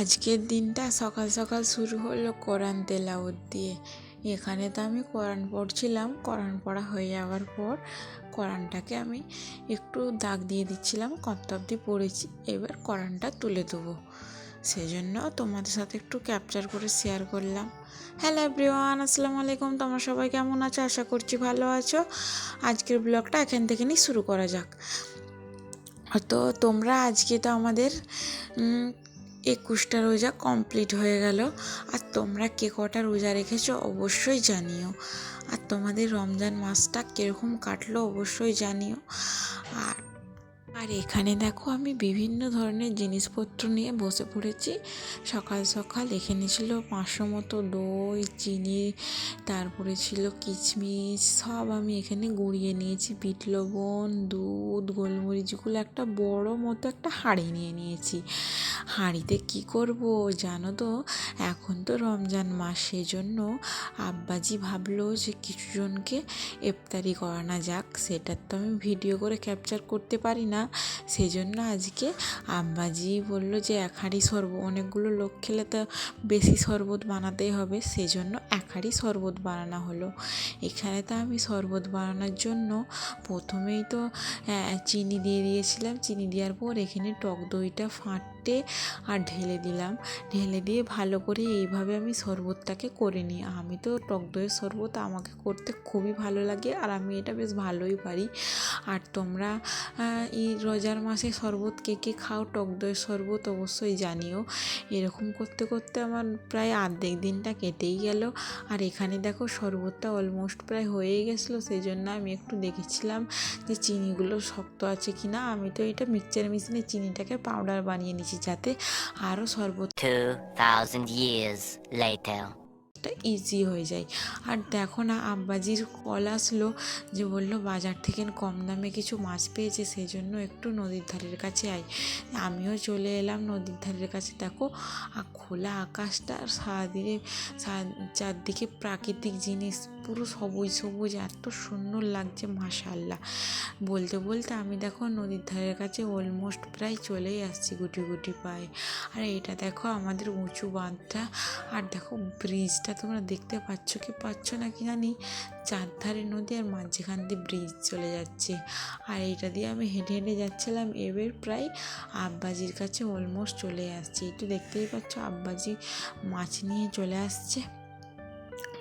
আজকের দিনটা সকাল সকাল শুরু হলো কোরআন তেলাওয়াত দিয়ে। এখানে তো আমি কোরআন পড়ছিলাম, কোরআন পড়া হয়ে যাওয়ার পর কোরআনটাকে আমি একটু দাগ দিয়ে দিচ্ছিলাম কত অবধি পড়েছি, এবার কোরআনটা তুলে দেবো। সেজন্য তোমাদের সাথে একটু ক্যাপচার করে শেয়ার করলাম। হ্যালো এভরিওয়ান আসসালামু আলাইকুম, তোমরা সবাই কেমন আছো? আশা করছি ভালো আছো। আজকের ব্লগটা এখান থেকে নিয়ে শুরু করা যাক। তো তোমরা আজকে তো আমাদের একুশটা রোজা কমপ্লিট হয়ে গেল। আর তোমরা কে কটা রোজা রেখেছো অবশ্যই জানিও। আর তোমাদের রমজান মাসটা কীরকম কাটলো অবশ্যই জানিও। আর আর এখানে দেখো আমি বিভিন্ন ধরনের জিনিসপত্র নিয়ে বসে পড়েছি। সকাল সকাল এখানে ছিল পাঁচশো মতো দই, চিনি, তারপরে ছিল কিচমিচ, সব আমি এখানে গুঁড়িয়ে নিয়েছি। বিট লবণ, দুধ, গোলমরিচগুলো, একটা বড় মতো একটা হাঁড়ি নিয়ে নিয়েছি। হাঁড়িতে কি করব জানো তো? এখন তো রমজান মাস, সেজন্য আব্বাজি ভাবলো যে কিছুজনকে ইফতারি করানো যাক। সেটার তো আমি ভিডিও করে ক্যাপচার করতে পারি না। সেজন্য আজকে আব্বাজি বলল যে এক হাঁড়ি শরবত, অনেকগুলো লোক খেলে তো বেশি শরবত বানাতেই হবে। সেজন্য এক হাঁড়ি শরবত বানানো হলো। এখানে তো আমি শরবত বানানোর জন্য প্রথমেই তো চিনি দিয়ে দিয়েছিলাম। চিনি দেওয়ার পর এখানে টক দইটা ফাটে আর ঢেলে দিলাম। ঢেলে দিয়ে ভালো করে এইভাবে আমি শরবতটাকে করে নিই। আমি তো টক দইয়ের শরবত, আমাকে করতে খুবই ভালো লাগে আর আমি এটা বেশ ভালোই পারি। আর তোমরা এই রোজার মাসে শরবত কে কে খাও, টক দইয়ের শরবত অবশ্যই জানিও। এরকম করতে করতে আমার প্রায় অর্ধেক দিনটা কেটেই গেল। আর এখানে দেখো শরবতটা অলমোস্ট প্রায় হয়েই গেছিল সেই জন্য আমি একটু দেখেছিলাম যে চিনিগুলো শক্ত আছে কি না আমি তো এটা মিক্সচার মেশিনে চিনিটাকে পাউডার বানিয়ে নিয়েছি, যাতে আরও শরবত 2,000 years later. টা ইজি হয়ে যায়। আর দেখো না আব্বাজির কল আসলো যে বলল বাজার থেকে কম দামে কিছু মাছ পেয়েছে সেই জন্য একটু নদীর ধারের কাছে আয়। আমিও চলে এলাম নদীর ধারের কাছে। দেখো আর খোলা আকাশটা আর সারাদিনে সারা- চারদিকে প্রাকৃতিক জিনিস পুরো সবুজ সবুজ এত সুন্দর লাগছে মাশাল্লাহ বলতে বলতে আমি দেখো নদীর ধারের কাছে অলমোস্ট প্রায় চলেই আসছি গুটি গুটি পায়ে। আর এটা দেখো আমাদের উঁচু বাঁধটা আর দেখো ব্রিজটা তোমরা দেখতে পাচ্ছ কি পাচ্ছ না কি জানি? চারধারে নদী আর মাঝখান দিয়ে ব্রিজ চলে যাচ্ছে। আর এটা দিয়ে আমি হেঁটে হেঁটে যাচ্ছিলাম, এবার প্রায় আব্বাজির কাছে অলমোস্ট চলে আসছি। একটু দেখতেই পাচ্ছ, আব্বাজি মাছ নিয়ে চলে আসছে।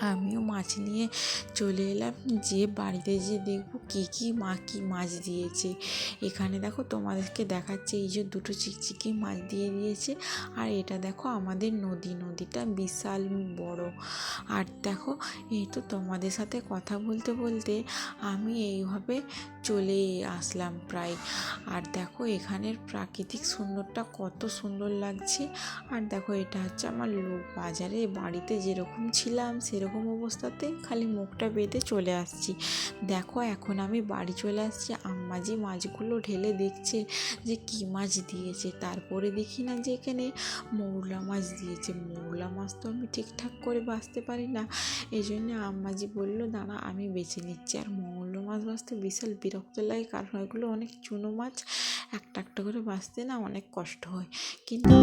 আমিও মাছ নিয়ে চলে এলাম। যে বাড়িতে যে দেখব কী কী মা, কী মাছ দিয়েছে। এখানে দেখো তোমাদেরকে দেখাচ্ছে এই যে দুটো চিকচিকি মাছ দিয়ে দিয়েছে। আর এটা দেখো আমাদের নদী, নদীটা বিশাল বড়। আর দেখো এই তো তোমাদের সাথে কথা বলতে বলতে আমি এইভাবে চলে আসলাম প্রায়। আর দেখো এখানের প্রাকৃতিক সুন্দরটা কত সুন্দর লাগছে। আর দেখো এটা হচ্ছে আমার লোক বাজারে বাড়িতে যেরকম ছিলাম সেরকম অবস্থাতে খালি মুখটা বেঁধে চলে আসছি। দেখো, এখন আমি বাড়ি চলে আসছি। আম্মাজি মাছগুলো ঢেলে দেখছে যে কী মাছ দিয়েছে। তারপরে দেখি না যে এখানে মৌলা মাছ দিয়েছে। মৌলা মাছ তো আমি ঠিকঠাক করে বাঁচতে পারি না। এই জন্য আম্মাজি বলল, দাঁড়া, আমি বেছে নিচ্ছি। আর মৌলা মাছ বাঁচতে বিশাল বিরক্ত লাগে, কারণ ওইগুলো অনেক চুনো মাছ। একটা একটা করে বাঁচতে না অনেক কষ্ট হয়। কিন্তু